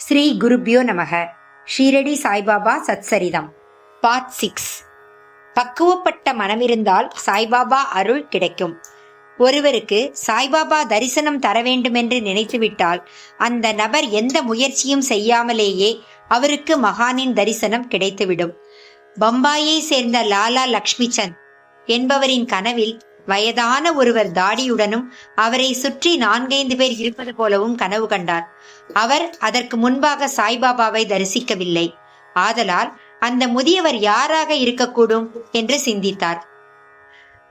ஸ்ரீ குருப்யோ நமக. Shirdi Saibaba Satcharitam. Part six. பக்குவப்பட்ட மனமிருந்தால் சாய்பாபா அருள் கிடைக்கும். ஒருவருக்கு சாய்பாபா தரிசனம் தர வேண்டுமென்று நினைத்துவிட்டால் அந்த நபர் எந்த முயற்சியும் செய்யாமலேயே அவருக்கு மகானின் தரிசனம் கிடைத்துவிடும். பம்பாயை சேர்ந்த லாலா லக்ஷ்மிசந்த் என்பவரின் கனவில் வயதான ஒருவர் தாடியுடனும் அவரை சுற்றி நான்கைந்து பேர் இருப்பது போலவும் கனவு கண்டார். அவர் அதற்கு முன்பாக சாய்பாபாவை தரிசிக்கவில்லை. ஆதலால் அந்த முதியவர் யாராக இருக்கக்கூடும் என்று சிந்தித்தார்.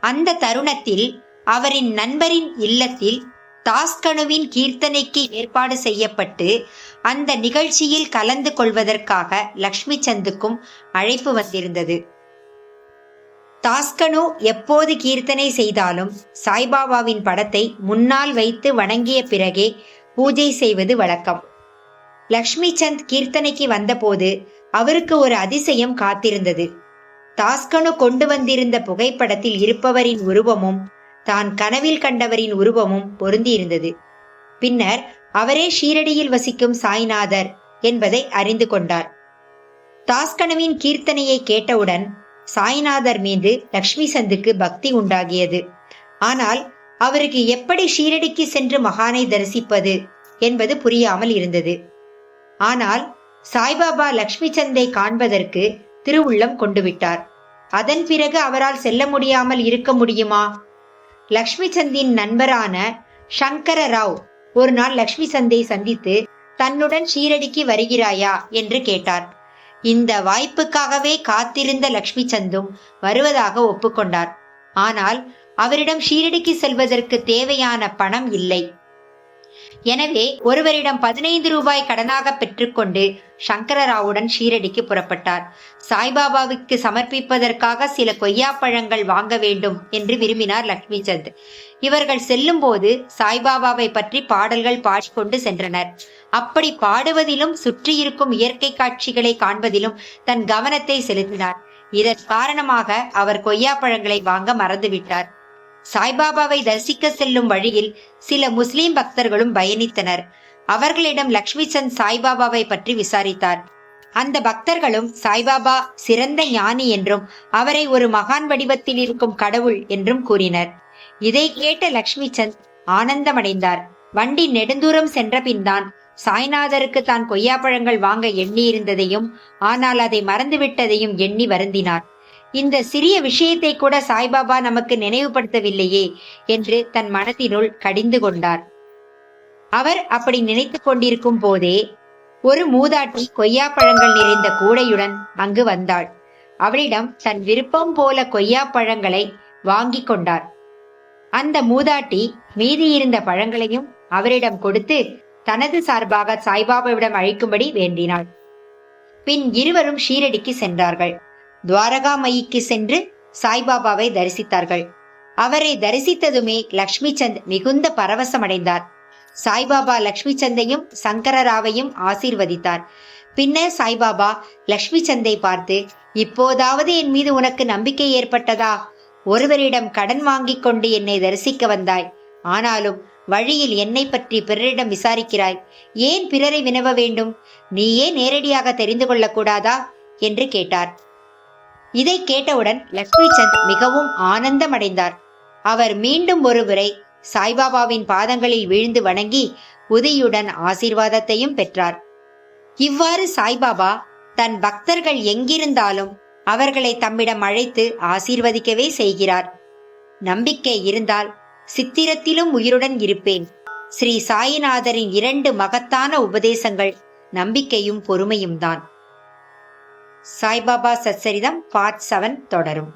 அந்த தருணத்தில் அவரின் நண்பரின் இல்லத்தில் தாஸ்கனுவின் கீர்த்தனைக்கு ஏற்பாடு செய்யப்பட்டு அந்த நிகழ்ச்சியில் கலந்து கொள்வதற்காக லக்ஷ்மி சந்துக்கும் அழைப்பு வந்திருந்தது. தாஸ்கனு எப்போது கீர்த்தனை செய்தாலும் சாய்பாபாவின் படத்தை முன்னால் வைத்து வணங்கிய பிறகே பூஜை செய்வது வழக்கம். லக்ஷ்மி சந்த் கீர்த்தனைக்கு வந்தபோது அவருக்கு ஒரு அதிசயம் காத்திருந்தது. தாஸ்கனு கொண்டு வந்திருந்த புகைப்படத்தில் இருப்பவரின் உருவமும் தான் கனவில் கண்டவரின் உருவமும் பொருந்தியிருந்தது. பின்னர் அவரே ஷீரடியில் வசிக்கும் சாய்நாதர் என்பதை அறிந்து கொண்டார். தாஸ்கனுவின் கீர்த்தனையை கேட்டவுடன் சாய்நாதர் மீது லக்ஷ்மி சந்துக்கு பக்தி உண்டாகியது. ஆனால் அவருக்கு எப்படி ஷீரடிக்கு சென்று மகானை தரிசிப்பது என்பது புரியாமல் இருந்தது. ஆனால் சாய்பாபா லக்ஷ்மி சந்தை காண்பதற்கு திருவுள்ளம் கொண்டு விட்டார் அதன் பிறகு அவரால் செல்ல முடியாமல் இருக்க முடியுமா? லக்ஷ்மி சந்தின் நண்பரான சங்கர ராவ் ஒரு நாள் லக்ஷ்மி சந்தை சந்தித்து தன்னுடன் ஷீரடிக்கு வருகிறாயா என்று கேட்டார். இந்த வாய்ப்புக்காகவே காத்திருந்த லக்ஷ்மி சந்தும் வருவதாக ஒப்புக்கொண்டார். ஆனால் அவரிடம் ஷீரடிக்கு செல்வதற்கு தேவையான பணம் இல்லை. எனவே ஒருவரிடம் பதினைந்து ரூபாய் கடனாக பெற்றுக்கொண்டு சங்கரராவுடன் ஷீரடிக்கு புறப்பட்டார். சாய்பாபாவுக்கு சமர்ப்பிப்பதற்காக சில கொய்யாப்பழங்கள் வாங்க வேண்டும் என்று விரும்பினார் லக்ஷ்மி சந்த் இவர்கள் செல்லும் போது சாய்பாபாவை பற்றி பாடல்கள் பாடிக்கொண்டு சென்றனர். அப்படி பாடுவதிலும் சுற்றியிருக்கும் இயற்கை காட்சிகளை காண்பதிலும் தன் கவனத்தை செலுத்தினார். இதன் காரணமாக அவர் கொய்யாப்பழங்களை வாங்க மறந்துவிட்டார். சாய்பாபாவை தரிசிக்க செல்லும் வழியில் சில முஸ்லிம் பக்தர்களும் பயணித்தனர். அவர்களிடம் லக்ஷ்மி சந்த் சாய்பாபாவை பற்றி விசாரித்தார். அந்த பக்தர்களும் சாய்பாபா சிறந்த ஞானி என்றும் அவரை ஒரு மகான் வடிவத்தில் இருக்கும் கடவுள் என்றும் கூறினர். இதை கேட்ட லக்ஷ்மி சந்த் ஆனந்தமடைந்தார். வண்டி நெடுந்தூரம் சென்ற பின்தான் சாய்நாதருக்கு தான் கொய்யாப்பழங்கள் வாங்க எண்ணியிருந்ததையும் ஆனால் அதை மறந்துவிட்டதையும் எண்ணி வருந்தினார். இந்த சிறிய விஷயத்தை கூட சாய்பாபா நமக்கு நினைவுபடுத்தவில்லையே என்று தன் மனத்தினுள் கடிந்து கொண்டார். அவர் அப்படி நினைத்து கொண்டிருக்கும் போதே ஒரு மூதாட்டி கொய்யாப்பழங்கள் நிறைந்த கூடையுடன் அங்கு வந்தாள். அவளிடம் தன் விருப்பம் போல கொய்யாப்பழங்களை வாங்கி கொண்டார். அந்த மூதாட்டி மீதியிருந்த பழங்களையும் அவரிடம் கொடுத்து தனது சார்பாக சாய்பாபாவிடம் அழைக்கும்படி வேண்டினாள். பின் இருவரும் ஷீரடிக்கு சென்றார்கள். துவாரகாமயிக்கு சென்று சாய்பாபாவை தரிசித்தார்கள். அவரை தரிசித்ததுமே லக்ஷ்மி சந்த் மிகுந்த பரவசமடைந்தார். சாய்பாபா லக்ஷ்மி சந்தையும் சங்கரராவையும் ஆசீர்வதித்தார். பின்னர் சாய்பாபா லக்ஷ்மி சந்தை பார்த்து இப்போதாவது என் மீது உனக்கு நம்பிக்கை ஏற்பட்டதா? ஒருவரிடம் கடன் வாங்கிக் கொண்டு என்னை தரிசிக்க வந்தாய். ஆனாலும் வழியில் என்னை பற்றி பிறரிடம் விசாரிக்கிறாய். ஏன் பிறரை வினவ வேண்டும்? நீயே நேரடியாக தெரிந்து கொள்ளக்கூடாதா? என்று கேட்டார். இதை கேட்டவுடன் லக்ஷ்மி சந்த் மிகவும் ஆனந்தமடைந்தார். அவர் மீண்டும் ஒருமுறை சாய்பாபாவின் பாதங்களில் வீழ்ந்து வணங்கி உதயுடன் ஆசீர்வாதத்தையும் பெற்றார். இவ்வாறு சாய்பாபா தன் பக்தர்கள் எங்கிருந்தாலும் அவர்களை தம்மிடம் அழைத்து ஆசீர்வதிக்கவே செய்கிறார். நம்பிக்கை இருந்தால் சித்திரத்திலும் உயிருடன் இருப்பேன். ஸ்ரீ சாயிநாதரின் இரண்டு மகத்தான உபதேசங்கள் நம்பிக்கையும் பொறுமையும் தான் சாய்பாபா சச்சரிதம் பார்ட் செவன் தொடரும்.